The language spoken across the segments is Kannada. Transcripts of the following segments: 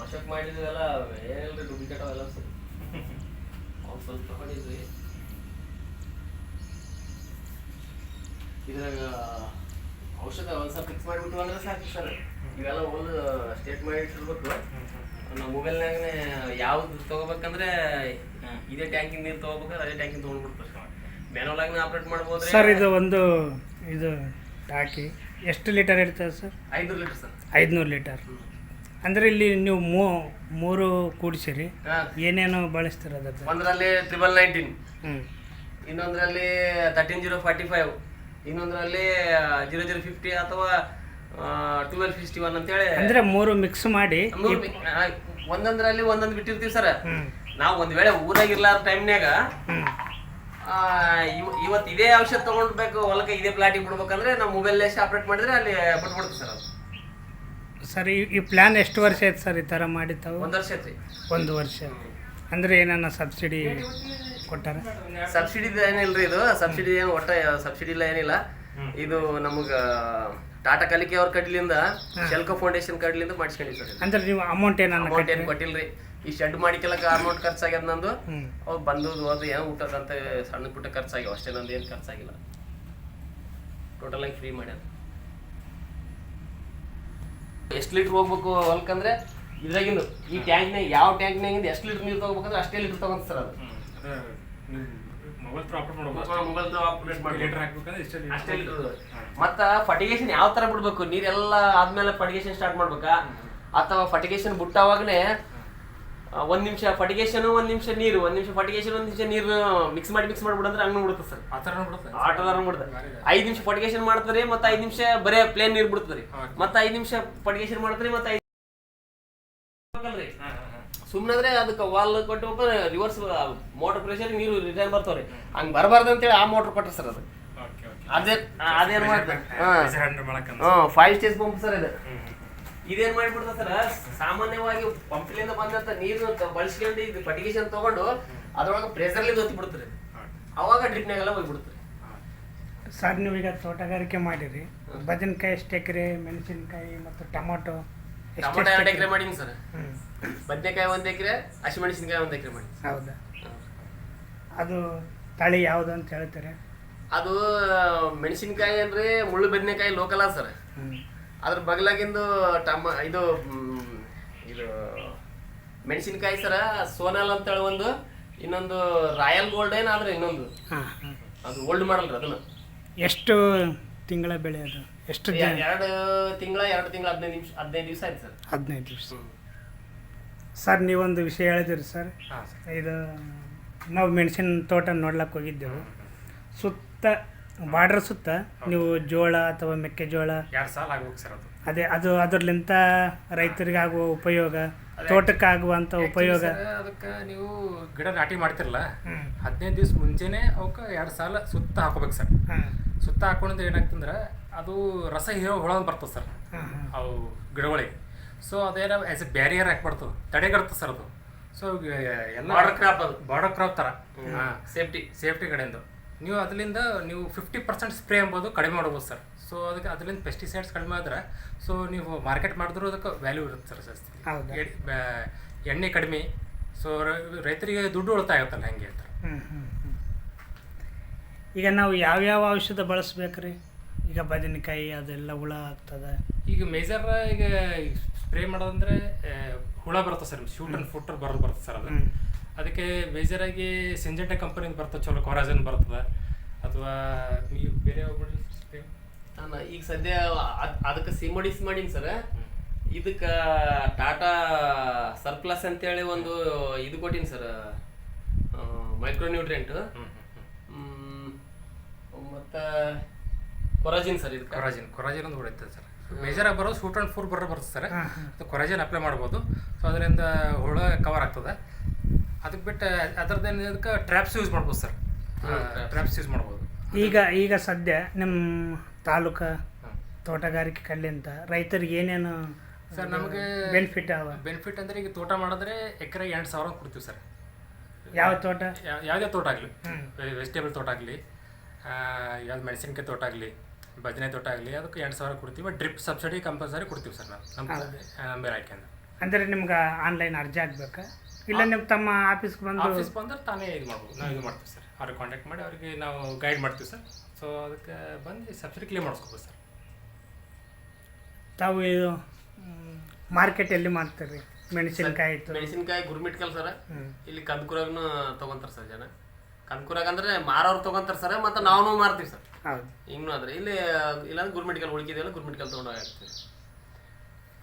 ಅಶೋಕ್ ಮಾಡಿದ್ವೆಲ್ಲ ಏನಿಲ್ರಿ ಡೂಪ್ಲಿಕೇಟ್ ಅವೆಲ್ಲ ಸರಿ. ಅವ್ನು ಸ್ವಲ್ಪ ತಗೊಂಡಿದ್ವಿ. ಇದ್ರಾಗ, ಔಷಧ ಒಂದು ಫಿಕ್ಸ್ ಮಾಡಿಬಿಟ್ಟು ಅಂದ್ರೆ ಸಾಕು ಸರ್. ಇವೆಲ್ಲ ಒಂದು ಸ್ಟೇಟ್ ಮಾಡಿ ಇಟ್ಟಿರ್ಬೇಕು. ನಮ್ಮ ಮೊಬೈಲ್ನಾಗನೇ ಯಾವ್ದು ತೊಗೋಬೇಕಂದ್ರೆ ಇದೇ ಟ್ಯಾಂಕಿನ ನೀರು ತೊಗೋಬೇಕಾದ್ರೆ ಅದೇ ಟ್ಯಾಂಕಿನ ತೊಗೊಂಡ್ಬಿಡ್ತಾರೆ ಮ್ಯಾನುವಲಾಗ್ನೇ ಆಪ್ರೇಟ್ ಮಾಡ್ಬೋದು ಸರ್ ಇದು ಒಂದು ಇದು ಟಾಕಿ ಎಷ್ಟು ಲೀಟರ್ ಇರ್ತದೆ ಸರ್ ಐದು ಲೀಟರ್ ಸರ್ ಐದುನೂರು ಲೀಟರ್ ಅಂದ್ರೆ ಇಲ್ಲಿ ನೀವು ಮೂ ಮೂರು ಕೂಡಿಸಿರಿ. ಏನೇನು ಬಳಸ್ತೀರ ಅದಕ್ಕೆ? ಒಂದರಲ್ಲಿ ತ್ರಿಬಲ್ ನೈನ್ಟೀನ್ ಹ್ಞೂ ಇನ್ನೊಂದರಲ್ಲಿ ತರ್ಟೀನ್ ಜೀರೋ ಫಾರ್ಟಿ ಫೈವ್ ಇನ್ನೊಂದರಲ್ಲಿ ಜೀರೋ ಜೀರೋ ಫಿಫ್ಟಿ ಅಥವಾ ಟ್ವೆಲ್ ಫಿಫ್ಟಿ ಒನ್ ಅಂತೇಳಿ. ಅಂದರೆ ಮೂರು ಮಿಕ್ಸ್ ಮಾಡಿ ಒಂದೊಂದ್ರಲ್ಲಿ ಒಂದೊಂದು ಬಿಟ್ಟಿರ್ತೀವಿ ಸರ್. ನಾವು ಒಂದ್ ವೇಳೆ ಊರಾಗ ಇರ್ಲಾರ ಟೈಮ್ನ್ಯಾಗ ಇವತ್ತು ಇದೇ ಔಷಧ ತಗೊಂಡ್ಬೇಕು ಹೊಲಕ್ಕೆ ಇದೇ ಪ್ಲಾಟಿಗೆ ಬಿಡ್ಬೇಕಂದ್ರೆ ನಾವು ಮೊಬೈಲ್ ಆಪ್ರೇಟ್ ಮಾಡಿದ್ರೆ ಅಲ್ಲಿ ಬಿಟ್ಬಿಡ್ತೀವಿ ಸರ್ ಅದು. ಸರ್ ಈ ಪ್ಲ್ಯಾನ್ ಎಷ್ಟು ವರ್ಷ ಆಯ್ತು ಸರ್ ಈ ಥರ ಮಾಡಿ ಒಂದು ಒಂದ್ ವರ್ಷ ಐತ್ರಿ ಒಂದು ವರ್ಷ. ಅಂದ್ರೆ ಏನನ್ನ ಸಬ್ಸಿಡಿ ಕೊಟ್ಟಾರ? ಸಬ್ಸಿಡಿ ರೀ ಇದು? ಸಬ್ಸಿಡಿ ಏನು ಒಟ್ಟ ಸಬ್ಸಿಡಿ ಇಲ್ಲ ಏನಿಲ್ಲ. ಇದು ನಮಗ ಟಾಟಾ ಕಲಿಕೆ ಅವ್ರ ಕಡ್ಲಿಂದ ಶೆಲ್ಕೋ ಫೌಂಡೇಶನ್ ಕಡ್ಲಿಂದ ಮಾಡಿಸ್ಕೊಂಡಿ ಸರ್ ಅಂದ್ರೆ ನೀವು ಅಮೌಂಟ್ ಏನನ್ನ ಅಮೌಂಟ್ ಏನು ಕೊಟ್ಟಿಲ್ರಿ? ಈ ಶೆಡ್ ಮಾಡಿಕೆಲ್ಲಕ ಅಮೌಂಟ್ ಖರ್ಚಾಗ್ಯದ ನಂದು? ಅವ್ರು ಬಂದದ್ದು ಅದು ಏನೋ ಊಟದಂತೆ ಸಣ್ಣ ಪುಟ್ಟ ಖರ್ಚಾಗ್ಯಾವ? ಅಷ್ಟೇ ನಂದು ಏನು ಖರ್ಚಾಗಿಲ್ಲ. ಟೋಟಲ್ ಆಗಿ ಫ್ರೀ ಮಾಡ್ಯಾರ. ಎಷ್ಟು ಲೀಟ್ರ್ ಹೋಗ್ಬೇಕು ಹೊಲ್ಕಂದ್ರೆ ಇದ್ರಾಗಿಂದು. ಈ ಟ್ಯಾಂಕ್ನಾಗ ಯಾವ ಟ್ಯಾಂಕ್ನಾಗಿಂದ ಎಷ್ಟು ಲೀಟ್ರ್ ನೀರು ತಗೋಬೇಕಂದ್ರೆ ಅಷ್ಟೇ ಲೀಟ್ರ್ ತಗೊಂತ ಸರ್ ಅದು. ಮೊಬೈಲ್ ಆಪರೇಟ್ ಮಾಡಿ ಅಷ್ಟೇ ಮತ್ತ ಫಟಿಗೇಶನ್ ಯಾವ ತರ ಬಿಡ್ಬೇಕು? ನೀರೆಲ್ಲ ಆದ್ಮೇಲೆ ಫಟಿಗೇಷನ್ ಸ್ಟಾರ್ಟ್ ಮಾಡ್ಬೇಕಾ? ಅಥವಾ ಫಟಿಗೇಷನ್ ಬಿಟ್ಟವಾಗಲೇ ಒಂದ್ ನಿಮಿಷ ಫಟಿಗೇಷನ್ ಒಂದ್ ನಿಮಿಷ ನೀರು ಒಂದ್ ನಿಮಿಷ ಫಟಿಗೇಷನ್ ಒಂದ್ ನಿಮಿಷ ನೀರು ಮಿಕ್ಸ್ ಮಾಡಿ ಮಿಕ್ಸ್ ಮಾಡ್ಬಿಡಂದ್ರೆ ಹಂಗ್ ಬಿಡುತ್ತೆ ಸರ್. ಬಿಡುತ್ತೆ ಆಟದಾರ ಬಿಡ್ತಾರೆ ಐದ್ ನಿಮಿಷ ಫಟಿಗೇಷನ್ ಮಾಡ್ತಾರೆ ಮತ್ತೆ ಐದ್ ನಿಮಿಷ ಬರೇ ಪ್ಲೇನ್ ನೀರ್ ಬಿಡ್ತಾರೆ ಹೌದು. ಮತ್ತೆ ಐದ್ ನಿಮಿಷ ಫಟಿಗೇಷನ್ ಮಾಡ್ತಾರೆ ಮತ್ತೆ ಐದ್ ಸುಮ್ಮನೆ ಅದಕ್ಕೆ ವಾಲ್ ಕೊಟ್ಟು ರಿವರ್ಸ್ ಮೋಟರ್ ಪ್ರೆಷರ್ ನೀರು ರಿಟರ್ನ್ ಬರ್ತಾವ್ರಿ. ಹಂಗೆ ಬರಬಾರ್ದು ಅಂತೇಳಿ ಆ ಮೋಟರ್ ಕೊಟ್ಟರೆ ಸರ್ ಅದು. ಓಕೆ ಓಕೆ ಅದೇ ಅದೇನ್ ಮಾಡ್ತಾರೆ ಹಾ. ಫೈವ್ ಸ್ಟೇಜ್ ಪಂಪ್ ಸರ್ ಇದು. ಇದೇನ್ ಮಾಡ್ಬಿಡ್ತ ಸರ್ ಸಾಮಾನ್ಯವಾಗಿ ಪಂಪ್ಲಿಂದ ಬಂದಂತ ನೀರು ಬಳಸ್ಕೊಂಡು ಇದು ಫರ್ಟಿಗೇಷನ್ ತಗೊಂಡು ಅದ್ರೊಳಗೆ ಪ್ರೆಷರ್ಲಿಂದ ಒತ್ತಿ ಬಿಡ್ತಾರೆ ಅವಾಗ ಡ್ರಿಪ್ನಾಗೆಲ್ಲ ಹೋಗ್ಬಿಡ್ತಾರೆ ಸರ್ ನೀವೀಗ ತೋಟಗಾರಿಕೆ ಮಾಡಿರಿ. ಬದನೆಕಾಯಿ ಎಷ್ಟು ಎಕರೆ ಮೆಣಸಿನ್ಕಾಯಿ ಮತ್ತು ಟೊಮೊಟೊ. ಟೊಮೊಟೊ ಎರಡು ಎಕರೆ? ಮಾಡೀನಿ ಸರ್. ಬದನೆಕಾಯಿ ಒಂದ್ ಎಕರೆ ಹಸಿಮೆಣಸಿನಕಾಯಿ ಒಂದ್ ಎಕರೆ ಮಾಡಿ ಹೌದಾ? ಅದು ತಳಿ ಯಾವುದು ಅಂತ ಹೇಳ್ತಾರೆ? ಅದು ಮೆಣಸಿನಕಾಯಿ ಅಂದ್ರೆ ಮುಳ್ಳು ಬದನೆಕಾಯಿ ಲೋಕಲ್ ಸರ್. ಅದ್ರ ಬಗ್ಲಾಗಿಂದು ಟಮ ಇದು ಇದು ಮೆಣಸಿನಕಾಯಿ ಸರ ಸೋನಾಲ್ ಅಂತೇಳಿ ಒಂದು ಇನ್ನೊಂದು ರಾಯಲ್ ಗೋಲ್ಡ್ ಏನಾದ್ರೆ ಇನ್ನೊಂದು. ಅದು ಓಲ್ಡ್ ಮಾಡಲ್ರಿ ಅದನ್ನ. ಎಷ್ಟು ತಿಂಗಳ ಬೆಳೆ ಅದು? ಎಷ್ಟು ಎರಡು ತಿಂಗಳ ಎರಡು ತಿಂಗಳ ಹದಿನೈದು ನಿಮಿಷ ಹದಿನೈದು ದಿವಸ ಆಯ್ತು ಸರ್. ಹದಿನೈದು ದಿವಸ. ಸರ್ ನೀವೊಂದು ವಿಷಯ ಹೇಳಿದಿರಿ ಸರ್. ಹಾಂ ಸರ್. ಇದು ನಾವು ಮೆಣಸಿನ ತೋಟ ನೋಡ್ಲಕ್ಕೆ ಹೋಗಿದ್ದೆವು. ಸುತ್ತ ಬಾರ್ಡರ್ ಸುತ್ತ ನೀವು ಜೋಳ ಅಥವಾ ಮೆಕ್ಕೆಜೋಳ ಎರಡು ಸಾಲ ಆಗ್ಬೇಕು ಸರ್ ಅದು. ಅದೇ ಅದು ಅದರ್ಲಿಂತ ರೈತರಿಗಾಗುವ ಉಪಯೋಗ ತೋಟಕ್ಕೆ ಆಗುವಂಥ ಉಪಯೋಗ. ಅದಕ್ಕೆ ನೀವು ಗಿಡ ನಾಟಿ ಮಾಡ್ತಿರಲ್ಲ. ಹದಿನೈದು ದಿವ್ಸ ಮುಂಚೆನೆ ಅವಕ್ಕೆ ಎರಡು ಸಾಲ ಸುತ್ತ ಹಾಕೋಬೇಕು ಸರ್. ಸುತ್ತ ಹಾಕೊಂಡ್ರೆ ಏನಾಗ್ತಂದ್ರೆ ಅದು ರಸ ಹೀರೋ ಹೊಳಗೆ ಬರ್ತದೆ ಸರ್. ಅವು ಗಿಡಗಳಿಗೆ. ಸೊ ಅದೇನೋ ಆ್ಯಸ್ ಎ ಬ್ಯಾರಿಯರ್ ಹಾಕ್ಬಾರ್ದು. ತಡೆಗಡ್ತದೆ ಸರ್ ಅದು. ಸೊ ಎಲ್ಲ ಬಾರ್ಡರ್ ಕ್ರಾಪ್ ಅದು. ಬಾರ್ಡರ್ ಕ್ರಾಪ್ ಥರ ಹಾಂ. ಸೇಫ್ಟಿ ಸೇಫ್ಟಿ ಕಡೆಯಿಂದ. ನೀವು ಅದರಿಂದ ನೀವು ಫಿಫ್ಟಿ ಪರ್ಸೆಂಟ್ ಸ್ಪ್ರೇ ಎಂಬುದು ಕಡಿಮೆ ಮಾಡ್ಬೋದು ಸರ್. ಸೊ ಅದಕ್ಕೆ ಅದರಿಂದ ಪೆಸ್ಟಿಸೈಡ್ಸ್ ಕಡಿಮೆ ಆದ್ರೆ ಸೊ ನೀವು ಮಾರ್ಕೆಟ್ ಮಾಡಿದ್ರು ಅದಕ್ಕೆ ವ್ಯಾಲ್ಯೂ ಇರುತ್ತೆ ಸರ್ ಜಾಸ್ತಿ. ಎಣ್ಣೆ ಕಡಿಮೆ. ಸೊ ರೈತರಿಗೆ ದುಡ್ಡು ಉಳಿತಾಯ ಆಗುತ್ತಲ್ಲ ಹಂಗೆ ಅಂತ. ಹ್ಞೂ ಹ್ಞೂ ಹ್ಞೂ ಈಗ ನಾವು ಯಾವ್ಯಾವ ಔಷಧ ಬಳಸ್ಬೇಕ್ರಿ? ಈಗ ಬದನೆಕಾಯಿ ಅದೆಲ್ಲ ಹುಳ ಆಗ್ತದೆ. ಈಗ ಮೇಜರ್ ಈಗ ಸ್ಪ್ರೇ ಮಾಡೋದಂದ್ರೆ ಆ, ಹುಳ ಬರುತ್ತೆ ಸರ್ ಶೂಟ್ ಅಂಡ್ ಫುಟರ್ ಬರ್ ಬರುತ್ತೆ ಸರ್ ಅದು. ಅದಕ್ಕೆ ಮೇಜರ್ ಆಗಿ ಸಿಂಜೆಂಟೆ ಕಂಪನಿಯಿಂದ ಬರ್ತದೆ ಚಲೋ ಕೊರಾಜನ್ ಬರ್ತದೆ. ಅಥವಾ ನೀವು ಬೇರೆ ಸ್ಪ್ರೇ? ನಾನು ಈಗ ಸದ್ಯ ಅದ್- ಅದಕ್ಕೆ ಸಿಮಡಿಸ್ ಮಾಡೀನಿ ಸರ್. ಇದಕ್ಕೆ ಟಾಟಾ ಸರ್ಪ್ಲಸ್ ಅಂತೇಳಿ ಒಂದು ಇದು ಕೊಟ್ಟೀನಿ ಸರ್ ಮೈಕ್ರೋನ್ಯೂಟ್ರೆಂಟ್ ಮತ್ತ ಕೊರಾಜಿನ್ ಸರ್ ಇದು ಕೊರಾಜಿನ್ ಕೊರಾಜಿನ್ ಒಂದು ಹೊಡೆಯುತ್ತೆ ಸರ್. ಮೇಜರ್ ಆಗಿ ಬರೋದು ಸೂಟ್ ಅಂಡ್ ಫುಲ್ ಬರೋ ಬರ್ತದೆ ಸರ್. ಹಾಂ ಕೊರಾಜಿನ್ ಅಪ್ಲೈ ಮಾಡ್ಬೋದು. ಸೊ ಅದರಿಂದ ಹುಳ ಕವರ್ ಆಗ್ತದೆ. ಅದಕ್ಕೆ ಬಿಟ್ಟು ಅದರದ್ದೇನು ಇದಕ್ಕೆ ಟ್ರ್ಯಾಪ್ಸ್ ಯೂಸ್ ಮಾಡ್ಬೋದು ಸರ್. ಟ್ರ್ಯಾಪ್ಸ್ ಯೂಸ್ ಮಾಡ್ಬೋದು. ಈಗ ಈಗ ಸದ್ಯ ನಿಮ್ಮ ತಾಲೂಕು. ತೋಟಗಾರಿಕೆ ಕಲ್ಲಿಂದ ರೈತರಿಗೆ ಏನೇನು ಸರ್ ನಮಗೆ ಬೆನಿಫಿಟ್ ಅವ? ಬೆನಿಫಿಟ್ ಅಂದರೆ ಈಗ ತೋಟ ಮಾಡಿದ್ರೆ ಎಕರೆ ಎಂಟು ಸಾವಿರ ಕೊಡ್ತೀವಿ ಸರ್. ಯಾವ ತೋಟ? ಯಾವುದೇ ತೋಟ ಆಗಲಿ. ವೆಜಿಟೇಬಲ್ ತೋಟ ಆಗಲಿ ಯಾವ್ದು ಮೆಣಸಿನ್ಕಾಯಿ ತೋಟ ಆಗಲಿ ಬದನೆ ತೋಟ ಆಗಲಿ ಅದಕ್ಕೆ ಎಂಟು ಸಾವಿರ ಕೊಡ್ತೀವಿ. ಡ್ರಿಪ್ ಸಬ್ಸಿಡಿ ಕಂಪಲ್ಸರಿ ಕೊಡ್ತೀವಿ ಸರ್ ನಾವು. ನಮ್ಮ ಹಾಕ್ಯಂದು ಅಂದರೆ ನಿಮ್ಗೆ ಆನ್ಲೈನ್ ಅರ್ಜಿ ಆಗಬೇಕಾ ಇಲ್ಲ ನಿಮ್ಮ ತಮ್ಮ ಆಫೀಸ್ಗೆ ಬಂದು ಆಫೀಸ್ ಬಂದ್ರೆ ತಾನೇ ಇದು ಮಾಡ್ಬೋದು. ನಾವು ಇದು ಮಾಡ್ತೀವಿ ಸರ್. ಅವ್ರಿಗೆ ಕಾಂಟ್ಯಾಕ್ಟ್ ಮಾಡಿ ಅವ್ರಿಗೆ ನಾವು ಗೈಡ್ ಮಾಡ್ತೀವಿ ಸರ್. ಸೊ ಅದಕ್ಕೆ ಬಂದು ಸಬ್ಸಿಡಿ ಕ್ಲೇಮ್ ಮಾಡಿಸ್ಕೋಬೋದು ಸರ್. ತಾವು ಇದು ಮಾರ್ಕೆಟ್ ಎಲ್ಲಿ ಮಾಡ್ತೀರಿ ಮೆಣಸಿನ್ಕಾಯಿ ಮೆಣಸಿನ್ಕಾಯಿ ಗುರ್ಮಿಟ್ಕಲ್ ಸರ್. ಇಲ್ಲಿ ಕದ್ಕುರಾಗ್ನು ತೊಗೊಂತಾರೆ ಸರ್ ಜನ. ಕಂದಕೂರಾಗ ಅಂದ್ರೆ ಮಾರೋರು ತಗೊಂತಾರ ಸರ್ ಮತ್ತೆ ನಾವು ಮಾರ್ತೀವಿ ಸರ್. ಹೌದು. ಹಿಂಗೂ ಆದ್ರೆ ಇಲ್ಲಿ ಇಲ್ಲಾಂದ್ರೆ ಗುರ್ಮಿಟ್ಕಲ್ ಉಳ್ಕಿದೆಯಲ್ಲ ಗುರ್ಮಿಟ್ಕಲ್ ತಗೊಂಡು ಹೋಗ್ತೀವಿ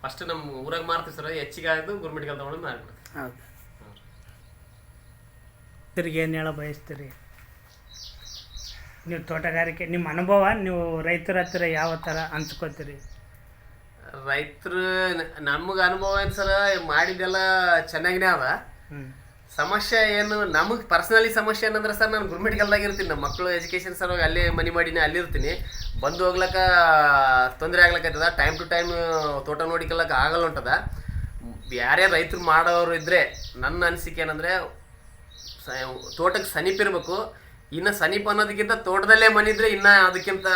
ಫಸ್ಟ್ ನಮ್ಮ ಊರಾಗ ಮಾರ್ತೀವಿ ಸರ್ ಹೆಚ್ಚಿಗೆ ಆಯ್ತು ಗುರ್ಮಿಟ್ಕಲ್ ತೊಗೊಂಡು ಮಾರ್ಬಿಡ್ತೀವಿ. ಹೌದು. ತಿರ್ಗಿ ಏನು ಹೇಳ ಬಯಸ್ತೀರಿ? ನೀವು ತೋಟಗಾರಿಕೆ ನಿಮ್ಮ ಅನುಭವ ನೀವು ರೈತರ ಹತ್ತಿರ ಯಾವ ಥರ ಹಂಚ್ಕೋತೀರಿ? ರೈತರು ನಮಗೆ ಅನುಭವ ಏನು ಸರ್ ಮಾಡಿದ್ದೆಲ್ಲ ಚೆನ್ನಾಗಿನೇ ಅದ. ಸಮಸ್ಯೆ ಏನು, ನಮಗೆ ಪರ್ಸನಲಿ ಸಮಸ್ಯೆ ಏನಂದ್ರೆ ಸರ್, ನಾನು ಗುರ್ಮಿಟ್ಕಲ್ದಾಗ ಇರ್ತೀನಿ. ನಮ್ಮ ಮಕ್ಕಳು ಎಜುಕೇಷನ್ ಸರ್ ಅಲ್ಲೇ ಮನಿ ಮಾಡಿನಿ ಅಲ್ಲಿ ಇರ್ತೀನಿ. ಬಂದು ಹೋಗ್ಲಕ್ಕ ತೊಂದರೆ ಆಗ್ಲಕ್ಕತ್ತದ ಟೈಮ್ ಟು ಟೈಮ್ ತೋಟ ನೋಡಿಕೊಳ್ಳಕ್ಕೆ ಆಗಲ್ಲ ಉಂಟದ ಯಾರೇ ರೈತರು ಮಾಡೋರು ಇದ್ದರೆ ನನ್ನ ಅನಿಸಿಕೆ ಏನಂದರೆ ತೋಟಕ್ಕೆ ಸಮೀಪ ಇರಬೇಕು. ಇನ್ನು ಸಮೀಪ ಅನ್ನೋದಕ್ಕಿಂತ ತೋಟದಲ್ಲೇ ಮನಿದ್ರೆ ಇನ್ನ ಅದಕ್ಕಿಂತ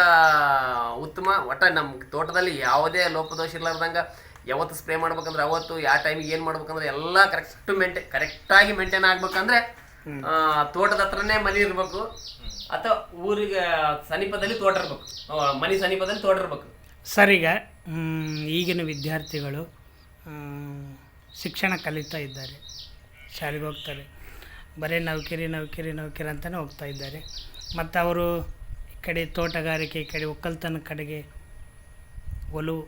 ಉತ್ತಮ. ಒಟ್ಟ ನಮ್ಮ ತೋಟದಲ್ಲಿ ಯಾವುದೇ ಲೋಪದೋಷ ಇರ್ಲಾರ್ದಂಗ ಯಾವತ್ತು ಸ್ಪ್ರೇ ಮಾಡ್ಬೇಕಂದ್ರೆ ಅವತ್ತು ಯಾವ ಟೈಮಿಗೆ ಏನು ಮಾಡ್ಬೇಕಂದ್ರೆ ಎಲ್ಲ ಕರೆಕ್ಟ್ ಮೇಂಟೈನ್ ಕರೆಕ್ಟಾಗಿ ಮೇಂಟೈನ್ ಆಗ್ಬೇಕಂದ್ರೆ ತೋಟದ ಹತ್ರನೇ ಮನೆ ಇರಬೇಕು. ಅಥವಾ ಊರಿಗೆ ಸಮೀಪದಲ್ಲಿ ತೋಟ ಇರ್ಬೇಕು. ಮನೆ ಸಮೀಪದಲ್ಲಿ ತೋಟ ಇರ್ಬೇಕು. ಸರ್ ಈಗ ಈಗಿನ ವಿದ್ಯಾರ್ಥಿಗಳು ಶಿಕ್ಷಣ ಕಲಿತಾ ಇದ್ದಾರೆ. ಶಾಲೆಗೆ ಹೋಗ್ತಾರೆ. ಬರೀ ನೌಕರಿ ನೌಕರಿ ನೌಕರಿ ಅಂತಲೇ ಹೋಗ್ತಾ ಇದ್ದಾರೆ. ಮತ್ತು ಅವರು ಈ ಕಡೆ ತೋಟಗಾರಿಕೆ ಈ ಕಡೆ ಒಕ್ಕಲ್ತನ ಕಡೆಗೆ ಒಲವು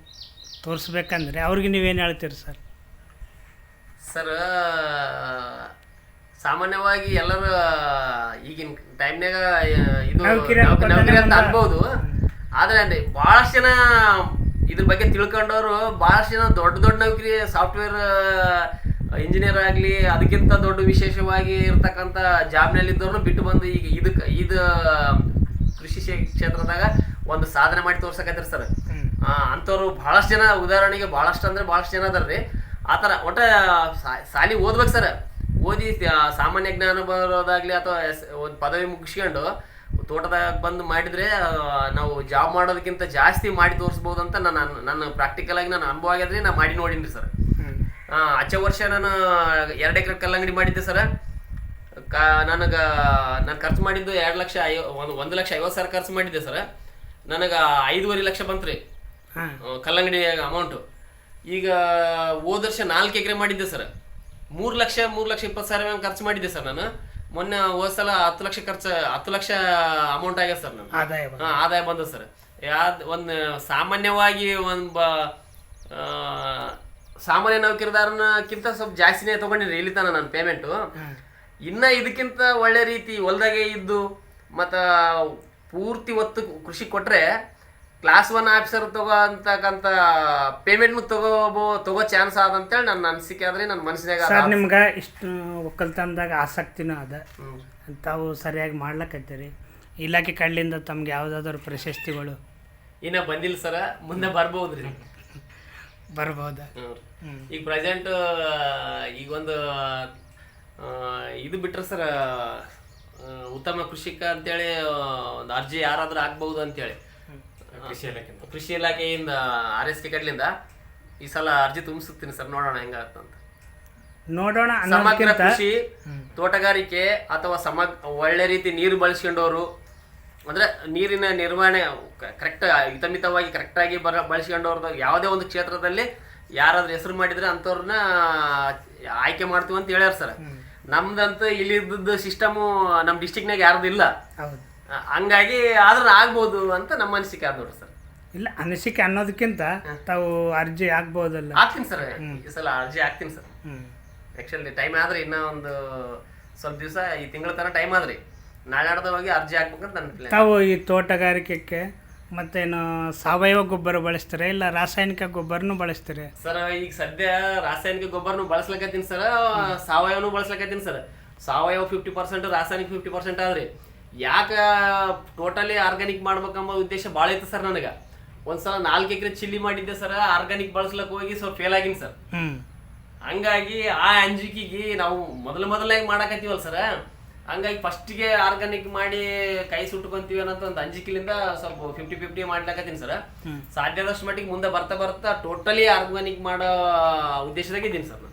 ತೋರಿಸ್ಬೇಕಂದ್ರೆ ಅವ್ರಿಗೆ ನೀವೇನು ಹೇಳ್ತೀರಿ ಸರ್? ಸರ್ ಸಾಮಾನ್ಯವಾಗಿ ಎಲ್ಲರೂ ಈಗಿನ ಟೈಮ್ನಾಗ ಇದು ನೌಕರಿ ಅಂತ ಅನ್ಬೋದು. ಆದ್ರೆ ಅಂದ್ರೆ ಭಾಳಷ್ಟು ಜನ ಇದ್ರ ಬಗ್ಗೆ ತಿಳ್ಕೊಂಡವರು ಭಾಳಷ್ಟು ಜನ ದೊಡ್ಡ ದೊಡ್ಡ ನೌಕರಿ ಸಾಫ್ಟ್ವೇರ್ ಇಂಜಿನಿಯರ್ ಆಗಲಿ ಅದಕ್ಕಿಂತ ದೊಡ್ಡ ವಿಶೇಷವಾಗಿ ಇರ್ತಕ್ಕಂಥ ಜಾಬ್ನಲ್ಲಿದ್ದವ್ರನ್ನ ಬಿಟ್ಟು ಬಂದು ಈಗ ಇದಕ್ಕೆ ಇದು ಕೃಷಿ ಕ್ಷೇತ್ರದಾಗ ಒಂದು ಸಾಧನೆ ಮಾಡಿ ತೋರ್ಸಕತ್ತೀರಿ ಸರ್. ಅಂಥವ್ರು ಭಾಳಷ್ಟು ಜನ ಉದಾಹರಣೆಗೆ ಬಹಳಷ್ಟು ಅಂದ್ರೆ ಬಹಳಷ್ಟು ಜನ ಅದಾರ್ರಿ ಆ ಥರ ಒಟ್ಟ ಸಾಲಿ ಓದ್ಬೇಕು ಸರ್. ಓದಿ ಸಾಮಾನ್ಯ ಜ್ಞಾನ ಬರೋದಾಗ್ಲಿ ಅಥವಾ ಒಂದು ಪದವಿ ಮುಗಿಸ್ಕೊಂಡು ತೋಟದಾಗ ಬಂದು ಮಾಡಿದ್ರೆ ನಾವು ಜಾಬ್ ಮಾಡೋದಕ್ಕಿಂತ ಜಾಸ್ತಿ ಮಾಡಿ ತೋರಿಸ್ಬೋದು ಅಂತ ನನ್ನ ನನ್ನ ಪ್ರಾಕ್ಟಿಕಲ್ ಆಗಿ ನಾನು ಅನುಭವ ಆಗ್ಯದ್ರಿ. ನಾನು ಮಾಡಿ ನೋಡೀನಿ ಸರ್. ಆಚೆ ವರ್ಷ ನಾನು ಎರಡು ಎಕರೆ ಕಲ್ಲಂಗಡಿ ಮಾಡಿದ್ದೆ ಸರ್. ಕ ನನಗೆ ನಾನು ಖರ್ಚು ಮಾಡಿದ್ದು ಎರಡು ಲಕ್ಷ ಐವ ಒಂದು ಒಂದು ಲಕ್ಷ ಐವತ್ತು ಸಾವಿರ ಖರ್ಚು ಮಾಡಿದ್ದೆ ಸರ್. ನನಗೆ ಐದೂವರೆ ಲಕ್ಷ ಬಂತು ರೀ ಕಲ್ಲಂಗಡಿ ಅಮೌಂಟು ಈಗ ಹೋದ ವರ್ಷ ನಾಲ್ಕು ಎಕರೆ ಮಾಡಿದ್ದೆ ಸರ್. ಮೂರು ಲಕ್ಷ ಮೂರು ಲಕ್ಷ ಇಪ್ಪತ್ತು ಸಾವಿರ ಖರ್ಚು ಮಾಡಿದ್ದೆ ಸರ್ ನಾನು. ಮೊನ್ನೆ ಹೋದ ಸಲ ಹತ್ತು ಲಕ್ಷ ಖರ್ಚು ಹತ್ತು ಲಕ್ಷ ಅಮೌಂಟ್ ಆಗ್ಯದ ಸರ್ ನಾನು ಆದಾಯ ಹಾಂ ಆದಾಯ ಬಂದ ಸರ್. ಯಾವ್ದು ಒಂದು ಸಾಮಾನ್ಯವಾಗಿ ಒಂದು ಬ ಸಾಮಾನ್ಯ ನೌಕರಿದಾರನಕ್ಕಿಂತ ಸ್ವಲ್ಪ ಜಾಸ್ತಿನೇ ತೊಗೊಂಡಿರಿ ಇಲ್ಲಿ ತನ ನಾನು ಪೇಮೆಂಟು. ಇನ್ನ ಇದಕ್ಕಿಂತ ಒಳ್ಳೆ ರೀತಿ ಹೊಲ್ದಾಗೆ ಇದ್ದು ಮತ್ತು ಪೂರ್ತಿ ಒತ್ತು ಕೃಷಿ ಕೊಟ್ಟರೆ ಕ್ಲಾಸ್ ಒನ್ ಆಫೀಸರ್ ತಗೋ ಅಂತಕ್ಕಂಥ ಪೇಮೆಂಟ್ನು ತಗೋಬೋ ತಗೋ ಚಾನ್ಸ್ ಆದ ಅಂತೇಳಿ ನನ್ನ ಅನಿಸಿಕೆ ಆದರೆ ನನ್ನ ಮನಸ್ಸಿನಾಗ ಸರ್ ನಿಮ್ಗೆ ಇಷ್ಟು ಒಕ್ಕಲ್ತನದಾಗ ಆಸಕ್ತಿನೂ ಅದ. ತಾವು ಸರಿಯಾಗಿ ಮಾಡ್ಲಕತ್ತೀರಿ. ಇಲಾಖೆ ಕಡ್ಲಿಂದ ತಮ್ಗೆ ಯಾವುದಾದ್ರು ಪ್ರಶಸ್ತಿಗಳು? ಇನ್ನ ಬಂದಿಲ್ಲ ಸರ. ಮುಂದೆ ಬರ್ಬೋದ್ರಿ. ರೀ. ಹ್ಞೂ ಈಗ ಪ್ರೆಸೆಂಟ್ ಈಗ ಒಂದು ಇದು ಬಿಟ್ರೆ ಸರ್ ಉತ್ತಮ ಕೃಷಿಕ ಅಂತೇಳಿ ಒಂದು ಅರ್ಜಿ ಯಾರಾದರೂ ಆಗ್ಬಹುದು ಅಂತೇಳಿ. ಕೃಷಿ ಇಲಾಖೆ ಕೃಷಿ ಇಲಾಖೆಯಿಂದ ಆರ್ ಎಸ್ ಕೆ ಕಡ್ಲಿಂದ ಈ ಸಲ ಅರ್ಜಿ ತುಂಬಿಸುತ್ತೀನಿ ಸರ್ ನೋಡೋಣ ಹೆಂಗಾಗತ್ತಂತ ನೋಡೋಣ ಸಮಗ್ರ ಕೃಷಿ ತೋಟಗಾರಿಕೆ ಅಥವಾ ಸಮ ಒಳ್ಳೆ ರೀತಿ ನೀರು ಬಳಸ್ಕೊಂಡವರು ಅಂದ್ರೆ ನೀರಿನ ನಿರ್ವಹಣೆ ಕರೆಕ್ಟ್ ಹಿತಮಿತವಾಗಿ ಕರೆಕ್ಟಾಗಿ ಬರ ಬಳಸ್ಕೊಂಡವ್ರದ್ದು ಯಾವುದೇ ಒಂದು ಕ್ಷೇತ್ರದಲ್ಲಿ ಯಾರಾದರೂ ಹೆಸರು ಮಾಡಿದ್ರೆ ಅಂಥವ್ರನ್ನ ಆಯ್ಕೆ ಮಾಡ್ತೀವಿ ಅಂತ ಹೇಳ್ಯಾರ ಸರ್. ನಮ್ದಂತೂ ಇಲ್ಲಿ ಇದ್ದದ್ದು ಸಿಸ್ಟಮು ನಮ್ಮ ಡಿಸ್ಟಿಕ್ನಾಗ ಯಾರ್ದು ಇಲ್ಲ. ಹೌದು. ಹಂಗಾಗಿ ಆದ್ರೆ ಆಗ್ಬೋದು ಅಂತ ನಮ್ಮ ಅನಿಸಿಕೆ ಆದ್ ನೋಡ್ರಿ ಸರ್. ಇಲ್ಲ ಅನಿಸಿಕೆ ಅನ್ನೋದಕ್ಕಿಂತ ತಾವು ಅರ್ಜಿ ಆಗ್ಬೋದಲ್ಲ. ಹಾಕ್ತೀನಿ ಸರ್ ಈ ಸಲ ಅರ್ಜಿ ಹಾಕ್ತೀನಿ ಸರ್. ಆ್ಯಕ್ಚುಲಿ ಟೈಮ್ ಆದ್ರೆ ಇನ್ನೂ ಒಂದು ಸ್ವಲ್ಪ ದಿವಸ ಈ ತಿಂಗಳ ತನಕ ಟೈಮ್ ಆದ್ರಿ. ನಾಳೆ ಹೋಗಿ ಅರ್ಜಿ ಹಾಕ್ಬೇಕಂತ ನನ್ನ ಪ್ಲಾನ್ ತಾವು ಈ ತೋಟಗಾರಿಕೆಗೆ ಮತ್ತೇನು ಸಾವಯವ ಗೊಬ್ಬರ ಬಳಸ್ತೀರಾ ಇಲ್ಲ ರಾಸಾಯನಿಕ ಗೊಬ್ಬರನು ಬಳಸ್ತಾರೆ? ಸರ್ ಈಗ ಸದ್ಯ ರಾಸಾಯನಿಕ ಗೊಬ್ಬರನು ಬಳಸ್ಲಕತ್ತೀನಿ ಸರ್. ಸಾವಯವನು ಬಳಸ್ಲಕತ್ತೀನಿ ಸರ್. ಸಾವಯವ ಫಿಫ್ಟಿ ಪರ್ಸೆಂಟ್ ರಾಸಾಯನಿಕ ಫಿಫ್ಟಿ ಪರ್ಸೆಂಟ್ ಆದ್ರಿ. ಯಾಕೆ ಟೋಟಲಿ ಆರ್ಗ್ಯಾನಿಕ್ ಮಾಡ್ಬೇಕಂಬ ಉದ್ದೇಶ ಭಾಳ ಐತೆ ಸರ್ ನನಗೆ. ಒಂದ್ಸಲ ನಾಲ್ಕು ಎಕರೆ ಚಿಲ್ಲಿ ಮಾಡಿದ್ದೆ ಸರ್ ಆರ್ಗ್ಯಾನಿಕ್ ಬಳಸ್ಲಕ್ ಹೋಗಿ ಸ್ವಲ್ಪ ಫೇಲ್ ಆಗಿನಿ ಸರ್. ಹಂಗಾಗಿ ಆ ಅಂಜಿಕೆಗೆ ನಾವು ಮೊದಲು ಮೊದಲಾಗಿ ಮಾಡಕತ್ತೀವಲ್ಲ ಸರ್. ಹಂಗಾಗಿ ಫಸ್ಟಿಗೆ ಆರ್ಗಾನಿಕ್ ಮಾಡಿ ಕೈ ಸುಟ್ಕೊಂತೀವಿ ಅಂತ ಒಂದು ಅಂಜಿಕಿಲಿಂದ ಸ್ವಲ್ಪ ಫಿಫ್ಟಿ ಫಿಫ್ಟಿ ಮಾಡ್ಲಾಕತ್ತೀನಿ ಸರ್ ಸಾಧ್ಯದಷ್ಟು ಮಟ್ಟಿಗೆ ಮುಂದೆ ಬರ್ತಾ ಬರ್ತಾ ಟೋಟಲಿ ಆರ್ಗಾನಿಕ್ ಮಾಡೋ ಉದ್ದೇಶದಾಗಿದ್ದೀನಿ ಸರ್ ನಾನು.